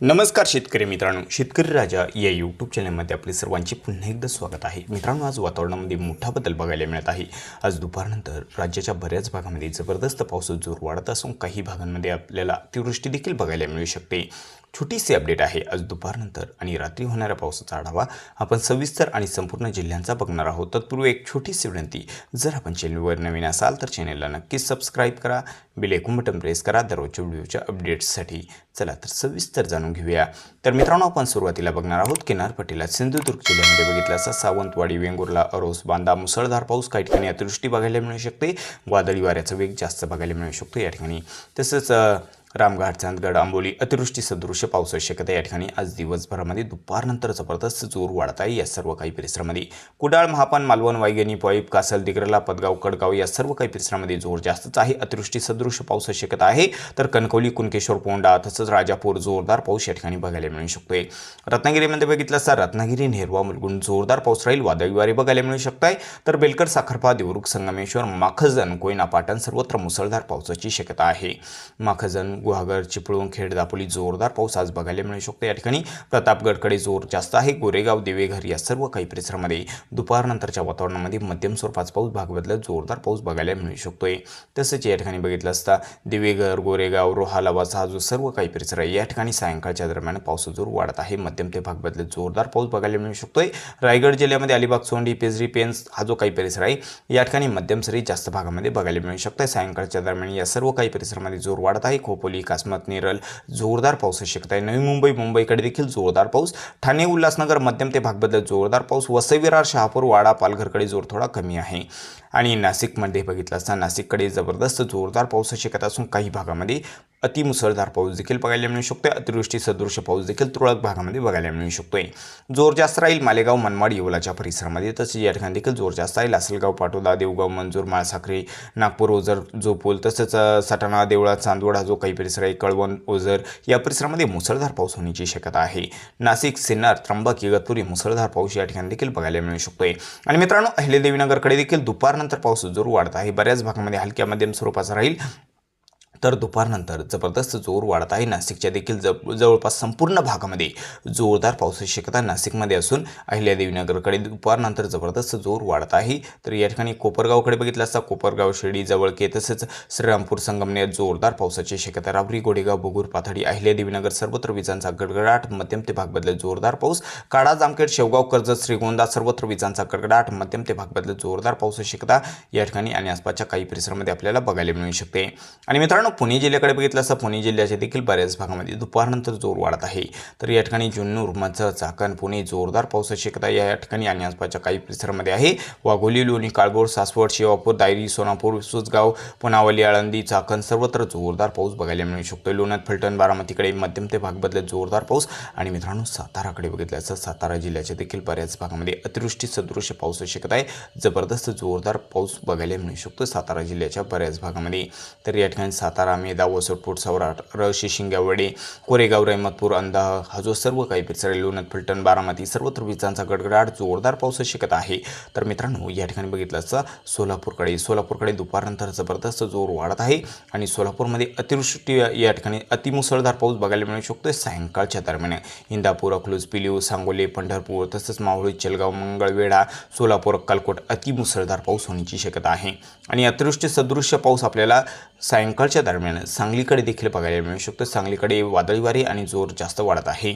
नमस्कार शेतकरी मित्रांनो. शेतकरी राजा या यूट्यूब चॅनलमध्ये आपले सर्वांचे पुन्हा एकदा स्वागत आहे. मित्रांनो आज वातावरणामध्ये मोठा बदल बघायला मिळत आहे. आज दुपारनंतर राज्याच्या बऱ्याच भागामध्ये जबरदस्त पाऊस जोर वाढत असून काही भागांमध्ये आपल्याला अतिवृष्टी देखील बघायला मिळू शकते. छोटीशी अपडेट आहे. आज दुपारनंतर आणि रात्री होणाऱ्या पावसाचा आढावा आपण सविस्तर आणि संपूर्ण जिल्ह्यांचा बघणार आहोत. तत्पूर्वी एक छोटीशी विनंती जर आपण चॅनलवर नवीन असाल तर चॅनलला नक्कीच सबस्क्राईब करा बेल ऐकून बटन प्रेस करा दररोजच्या व्हिडिओच्या अपडेट्ससाठी चला तर सविस्तर जाणून घेऊया. तर मित्रांनो आपण सुरुवातीला बघणार आहोत किनारपट्टीला सिंधुदुर्ग जिल्ह्यामध्ये बघितलं असं सावंतवाडी वेंगुर्ला अरोस बांदा मुसळधार पाऊस काही ठिकाणी अतिवृष्टी बघायला मिळू शकते. वादळी वाऱ्याचा वेग जास्त बघायला मिळू शकतो या ठिकाणी. तसंच रामघाट चांदगड आंबोली अतिवृष्टी सदृश्य पावसाची शक्यता या ठिकाणी आज दिवसभरामध्ये दुपारनंतर जबरदस्त जोर वाढत आहे. या सर्व काही परिसरामध्ये कुडाळ महापान मालवण वायगणी पॉईप कासल दिग्रला पदगाव कडगाव या सर्व काही परिसरामध्ये जोर जास्तच आहे. अतिवृष्टी सदृश्य पावसाची शक्यता आहे. तर कणकवली कुणकेश्वर पोंडा तसंच राजापूर जोरदार पाऊस या ठिकाणी बघायला मिळू शकतोय. रत्नागिरीमध्ये बघितलं असता रत्नागिरी नेरवा मुलगुण जोरदार पाऊस राहील. वादळी वारे बघायला मिळू शकत आहे तर बेलकर साखरपा देवरुख संगमेश्वर माखजन कोयना पाटण सर्वत्र मुसळधार पावसाची शक्यता आहे. माखजन गुहागर चिपळूण खेड दापोली जोरदार पाऊस आज बघायला मिळू शकतो. या ठिकाणी प्रतापगडकडे जोर जास्त आहे. गोरेगाव देवेघर या सर्व काही परिसरामध्ये दुपारनंतरच्या वातावरणामध्ये मध्यम स्वरूपाचा पाऊस भाग बदलत जोरदार पाऊस बघायला मिळू शकतोय. तसंच या ठिकाणी बघितलं असता देवेघर गोरेगाव रोहा हा जो सर्व काही परिसर आहे. या ठिकाणी सायंकाळच्या दरम्यान पाऊस जोर वाढत आहे. मध्यम ते भाग बदलत जोरदार पाऊस बघायला मिळू शकतोय. रायगड जिल्ह्यामध्ये अलिबाग सोंडी पेजरी पेन्स हा जो काही परिसर आहे या ठिकाणी मध्यम सरी जास्त भागामध्ये बघायला मिळू शकतोय. सायंकाळच्या दरम्यान या सर्व काही परिसरामध्ये जोर वाढत आहे. खोपोली कासमत नेरल जोरदार पाऊस शक्यता आहे. नवी मुंबई मुंबईकडे देखील जोरदार पाऊस. ठाणे उल्हासनगर मध्यम ते भागबद्दल जोरदार पाऊस. वसई विरार शहापूर वाडा पालघरकडे जोर थोडा कमी आहे. आणि नाशिकमध्ये बघितलं असता नाशिककडे जबरदस्त जोरदार पाऊस शक्यता असून काही भागामध्ये अतिमुसळधार पाऊस देखील बघायला मिळू शकतोय. अतिवृष्टी सदृश्य पाऊस देखील तुरळक भागामध्ये बघायला मिळू शकतोय. जोर जास्त राहील मालेगाव मनमाड येवलाच्या परिसरामध्ये. तसेच या ठिकाणी देखील जोर जास्त राहील. लासलगाव पाटोदा देवगाव मंजूर माळसाखरे नागपूर ओझर जोपूल तसंच सटाणा देवळा चांदवड हा जो काही परिसर आहे कळवण ओझर या परिसरामध्ये मुसळधार पाऊस होण्याची शक्यता आहे. नाशिक सिन्नर त्र्यंबक इगतपुरी मुसळधार पाऊस या ठिकाणी देखील बघायला मिळू शकतोय. आणि मित्रांनो अहिल्यादेवीनगरकडे देखील दुपारनंतर पाऊस जोर वाढत आहे. बऱ्याच भागामध्ये हलक्या मध्यम स्वरूपाचा राहील. तर दुपारनंतर जबरदस्त जोर वाढत आहे नाशिकच्या देखील जब जवळपास संपूर्ण भागामध्ये जोरदार पावसाची शक्यता नाशिकमध्ये असून अहिल्यादेवीनगरकडे दुपारनंतर जबरदस्त जोर वाढत आहे तर या ठिकाणी कोपरगावकडे बघितलं असता कोपरगाव शिर्डी जवळके तसेच श्रीरामपूर संगमनेर जोरदार पावसाची शक्यता. राबरी गोडेगाव बुगूर पाथडी अहिल्यादेवीनगर सर्वत्र विजांचा गडगडाट मध्यम ते भाग बदलत जोरदार पाऊस. काळा जामखेड शेवगाव कर्जत श्रीगोंदा सर्वत्र विजांचा गडगडाट मध्यम ते भाग बदलत जोरदार पावसाची शक्यता या ठिकाणी आणि आसपासच्या काही परिसरामध्ये आपल्याला बघायला मिळू शकते. आणि मित्रांनो पुणे जिल्ह्याकडे बघितलं असता पुणे जिल्ह्याच्या देखील बऱ्याच भागामध्ये दुपारनंतर जोर वाढत आहे. तर या ठिकाणी जुन्नूर मचं चाकण पुणे जोरदार पावसाची शक्यता या ठिकाणी आणि आसपासच्या काही परिसरामध्ये आहे. वाघोली लोणी काळबोर सासवड शेवापूर दायरी सोनापूर सुसगाव पुनावली आळंदी चाकण सर्वत्र जोरदार पाऊस बघायला मिळू शकतो. लोण्यात फलटण बारामतीकडे मध्यम ते भाग बदलत जोरदार पाऊस. आणि मित्रांनो साताराकडे बघितलं असं सातारा जिल्ह्याच्या देखील बऱ्याच भागामध्ये अतिवृष्टी सदृश्य पावसाची शक्यता आहे. जबरदस्त जोरदार पाऊस बघायला मिळू शकतो सातारा जिल्ह्याच्या बऱ्याच भागामध्ये. तर या ठिकाणी सातारा मेदा वसरपूर सौराट रशी शिंगावडे कोरेगाव रहमतपूर अंदाह हा जो सर्व काही परिसर आहे लोणत फलटण बारामती सर्वत्र विजांचा गडगडाट जोरदार पाऊस शिकत आहे. तर मित्रांनो या ठिकाणी बघितलं असतं सोलापूरकडे सोलापूरकडे दुपारनंतर जबरदस्त जोर वाढत आहे आणि सोलापूरमध्ये अतिवृष्टी या ठिकाणी अतिमुसळधार पाऊस बघायला मिळू शकतो सायंकाळच्या दरम्यान. इंदापूर अकलूज पिलीव सांगोले पंढरपूर तसंच मावळी चलगाव मंगळवेढा सोलापूर अक्कलकोट अतिमुसळधार पाऊस होण्याची शक्यता आहे. आणि अतिवृष्टी सदृश्य पाऊस आपल्याला सायंकाळच्या दरम्यान सांगलीकडे देखील बघायला मिळू शकतो. सांगलीकडे वादळी वारे आणि जोर जास्त वाढत आहे.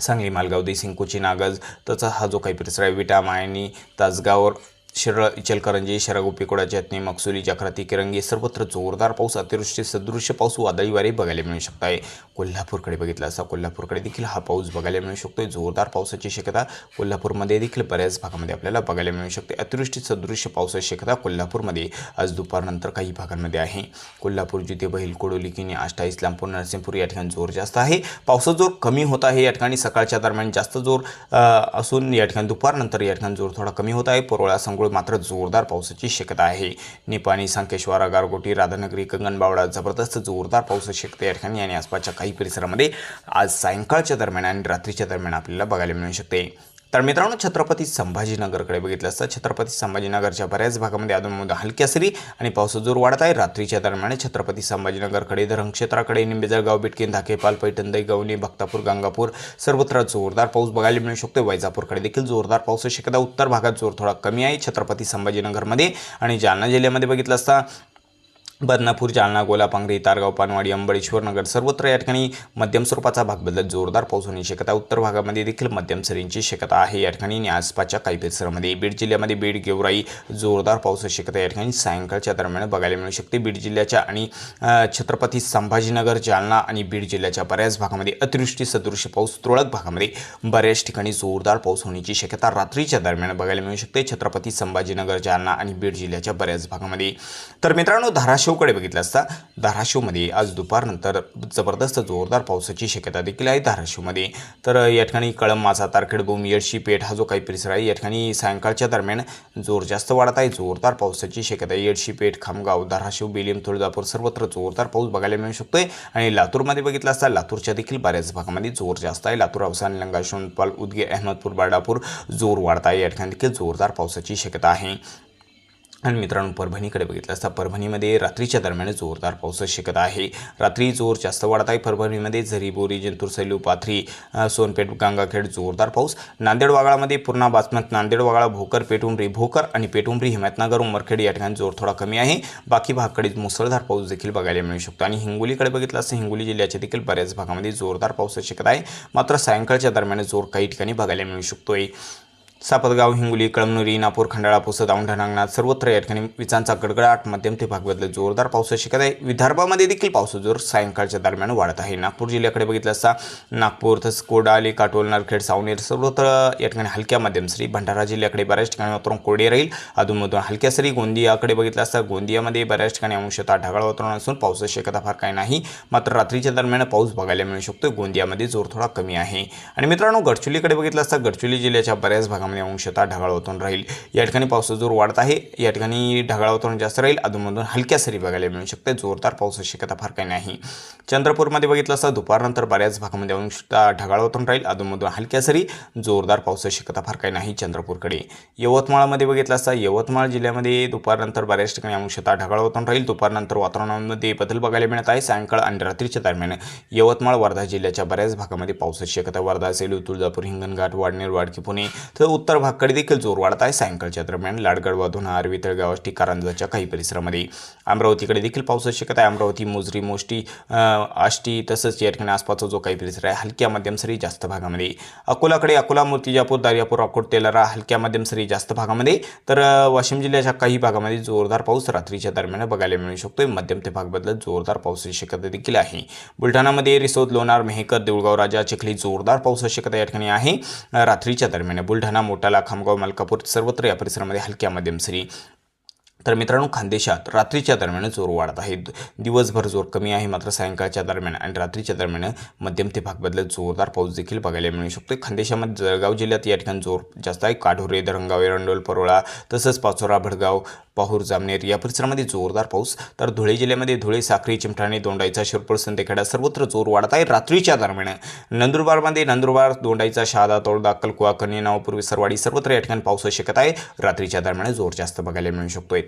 सांगली मालगाव देसिंग कोची नागज त्याचा हा जो काही परिसर आहे विटा मायनी तासगाव शिरळ इचलकरंजी शरागोपी कोडा चटणी मकसुली जखराती किरंगी सर्वत्र जोरदार पाऊस अतिवृष्टी सदृश्य पाऊस वादळी वारे बघायला मिळू शकत आहे कोल्हापूरकडे बघितलं असा कोल्हापूरकडे देखील हा पाऊस बघायला मिळू शकतो जोरदार पावसाची शक्यता कोल्हापूरमध्ये देखील बऱ्याच भागामध्ये आपल्याला बघायला मिळू शकते. अतिवृष्टी सदृश्य पावसाची शक्यता कोल्हापूरमध्ये आज दुपारनंतर काही भागांमध्ये आहे. कोल्हापूर जिथे बहील कोडोली किनी आष्टा इस्लामपूर नरसिंहपूर या ठिकाणी जोर जास्त आहे. पावसाचा जोर कमी होत आहे या ठिकाणी. सकाळच्या दरम्यान जास्त जोर असून या ठिकाणी दुपारनंतर या ठिकाणी जोर थोडा कमी होत आहे. परोळा संगोळ मात्र जोरदार पावसाची शक्यता आहे. निपाणी संकेश्वर गारगोटी राधानगरी कंगनबावडा जबरदस्त जोरदार पावसाची शक्यता या ठिकाणी आणि आसपासच्या काही परिसरामध्ये आज सायंकाळच्या दरम्यान आणि रात्रीच्या दरम्यान आपल्याला बघायला मिळू शकते. तर मित्रांनो छत्रपती संभाजीनगरकडे बघितलं असता. छत्रपती संभाजीनगरच्या बऱ्याच भागामध्ये अधूनमधून हलक्या सरी आणि पावसाचा जोर वाढत आहे. रात्रीच्या दरम्यान छत्रपती संभाजीनगरकडे धरण क्षेत्राकडे निंबेजळगाव बिटकीन धाकेपाल पैठण दही गवणी भक्तापूर गंगापूर सर्वत्र जोरदार पाऊस बघायला मिळू शकतो वैजापूरकडे देखील जोरदार पाऊस शक्यता उत्तर भागात जोर थोडा कमी आहे. छत्रपती संभाजीनगरमध्ये आणि जालना जिल्ह्यामध्ये बघितलं असता बदनापूर जालना गोलापांगरी तारगाव पानवाडी अंबळेश्वर नगर सर्वत्र या ठिकाणी मध्यम स्वरूपाचा भाग बदलत जोरदार पाऊस होण्याची शक्यता उत्तर भागामध्ये देखील मध्यम सरींची शक्यता आहे. या ठिकाणी आणि आसपासच्या काही परिसरामध्ये बीड जिल्ह्यामध्ये बीड गेवराई जोरदार पावसाची शक्यता या ठिकाणी सायंकाळच्या दरम्यान बघायला मिळू शकते बीड जिल्ह्याच्या आणि छत्रपती संभाजीनगर जालना आणि बीड जिल्ह्याच्या बऱ्याच भागामध्ये अतिवृष्टी सदृश्य पाऊस तुरळक भागामध्ये बऱ्याच ठिकाणी जोरदार पाऊस होण्याची शक्यता रात्रीच्या दरम्यान बघायला मिळू शकते. छत्रपती संभाजीनगर जालना आणि बीड जिल्ह्याच्या बऱ्याच भागामध्ये. तर मित्रांनो धाराशिव धाराशिवकडे बघितलं असता धाराशिवमध्ये आज दुपारनंतर जबरदस्त जोरदार पावसाची शक्यता देखील आहे धाराशिवमध्ये. तर या ठिकाणी कळम माझा तारखेड बोम येडशी पेठ हा जो काही परिसर आहे या ठिकाणी सायंकाळच्या दरम्यान जोर जास्त वाढत आहे. जोरदार पावसाची शक्यता आहे. येडशी पेठ खामगाव धाराशिव बेलिम तुळजापूर सर्वत्र जोरदार पाऊस बघायला मिळू शकतोय. आणि लातूरमध्ये बघितलं असता लातूरच्या देखील बऱ्याच भागामध्ये जोर जास्त आहे. लातूर अवसान लंगा शोनपाल अहमदपूर बाळापूर जोर वाढत आहे. या ठिकाणी देखील जोरदार पावसाची शक्यता आहे. आणि मित्रांनो परभणीकडे बघितलं असता परभणीमध्ये रात्रीच्या दरम्यान जोरदार पाऊस शिकत आहे. रात्री जोर जास्त वाढत आहे. परभणीमध्ये झरी बोरी जिंतूर सैलू पाथरी सोनपेठ गंगाखेड जोरदार पाऊस. नांदेड वागळामध्ये पूर्णा बासमत नांदेड वागळा भोकर पेटुंबरी भोकर आणि पेटुंबरी हिमतनगर उमरखेड या ठिकाणी जोर थोडा कमी आहे. बाकी भागकडे मुसळधार पाऊस देखील बघायला मिळू शकतो. आणि हिंगोलीकडे बघितलं असतं हिंगोली जिल्ह्याच्या देखील बऱ्याच भागामध्ये जोरदार पाऊस शिकत आहे. मात्र सायंकाळच्या दरम्यान जोर काही ठिकाणी बघायला मिळू शकतोय. सापतगाव हिंगोली कळमनुरी नापूर खंडाळा पुसद औंढा नागनाथ सर्वत्र या ठिकाणी विजांचा गडगडाट. मध्यम ते भाग जोरदार पावसाची शिकत आहे. विदर्भामध्ये देखील पावसाचा जोर सायंकाळच्या दरम्यान वाढत आहे. नागपूर जिल्ह्याकडे बघितलं असता नागपूर तसंच कोडाली काटोल नरखेड सावनेर सर्वत्र या ठिकाणी हलक्या मध्यम सरी. भंडारा जिल्ह्याकडे बऱ्याच ठिकाणी वातावरण कोरडे राहील. अधूनमधून हलक्या सरी. गोंदियाकडे बघितलं असता गोंदियामध्ये बऱ्याच ठिकाणी अंशतः ढगाळ वातावरण असून पावसाची शक्यता फार काही नाही. मात्र रात्रीच्या दरम्यान पाऊस बघायला मिळू शकतो गोंदियामध्ये जोर थोडा कमी आहे. आणि मित्रांनो गडचिरोलीकडे बघितलं असता गडचिरोली जिल्ह्याच्या बऱ्याच भागामध्ये अंशतः ढगाळ वातावरण राहील. या ठिकाणी पावसाचा जोर वाढत आहे. या ठिकाणी ढगाळ वातावरण जास्त राहील. अधूनमधून हलक्या सरी बघायला मिळू शकते. जोरदार पावसाची शक्यता फार काही नाही. चंद्रपूरमध्ये बघितलं असता दुपारनंतर बऱ्याच भागामध्ये अंशतः ढगाळ वातावरण राहील. अधूनमधून हलक्या सरी जोरदार पावसाची शक्यता फार काही नाही चंद्रपूरकडे. यवतमाळमध्ये बघितलं असता यवतमाळ जिल्ह्यामध्ये दुपारनंतर बऱ्याच ठिकाणी अंशतः ढगाळ वातावरण राहील. दुपारनंतर वातावरणामध्ये बदल बघायला मिळत आहे. सायंकाळ आणि रात्रीच्या दरम्यान यवतमाळ वर्धा जिल्ह्याच्या बऱ्याच भागामध्ये पावसाची शक्यता वर्धा सेलू तुळजापूर हिंगणघाट वाडनेर वाडकी पुणे. तर उत्तर भागकडे देखील जोर वाढत आहे. सायंकाळच्या दरम्यान लाडगड वाधून आरवी तळगाव आष्टी कारंजाच्या काही परिसरामध्ये अमरावतीकडे देखील पाऊस शक्यता आहे. अमरावती मुजरी मोष्टी आष्टी तसंच या ठिकाणी आसपासचा जो काही परिसर आहे हलक्या मध्यम सरी जास्त भागामध्ये. अकोलाकडे अकोला मूर्तिजापूर दारियापूर अकोट तेलारा हलक्या मध्यम सरी जास्त भागामध्ये. तर वाशिम जिल्ह्याच्या काही भागामध्ये जोरदार पाऊस रात्रीच्या दरम्यान बघायला मिळू शकतोय. मध्यम ते भाग बदलत जोरदार पावसाची शक्यता देखील आहे. बुलढाणामध्ये रिसोद लोणार मेहकर देऊळगाव राजा चिखली जोरदार पाऊस शक्यता या ठिकाणी आहे. रात्रीच्या दरम्यान बुलढाणा मोटाला खामगाव मलकापूर सर्वत्र या परिसरामध्ये हलक्या मध्यम सरी तर मित्रांनो खानदेशात रात्रीच्या दरम्यान जोर वाढत आहे. दिवसभर जोर कमी आहे मात्र सायंकाळच्या दरम्यान आणि रात्रीच्या दरम्यान मध्यम ते भाग जोरदार पाऊस देखील बघायला मिळू शकतो खानदेशामध्ये जळगाव जिल्ह्यात या ठिकाणी जोर जास्त आहे. काढोरे धरणगाव एरंडोल परोळा तसंच पाचोरा भडगाव पाहूर जामनेर या परिसरामध्ये जोरदार पाऊस. तर धुळे जिल्ह्यामध्ये धुळे साखरी चिमठाणे दोंडाईचा शिरपूर संतेखेडा सर्वत्र जोर वाढत आहे. रात्रीच्या दरम्यान नंदुरबारमध्ये नंदुरबार दोंडाईचा शहादा तोडदा अक्कलकुवा कन्या नावपूर्वी सरवाडी सर्वत्र या ठिकाणी पावसाची शक्यता आहे. रात्रीच्या दरम्यान जोर जास्त बघायला मिळू शकतो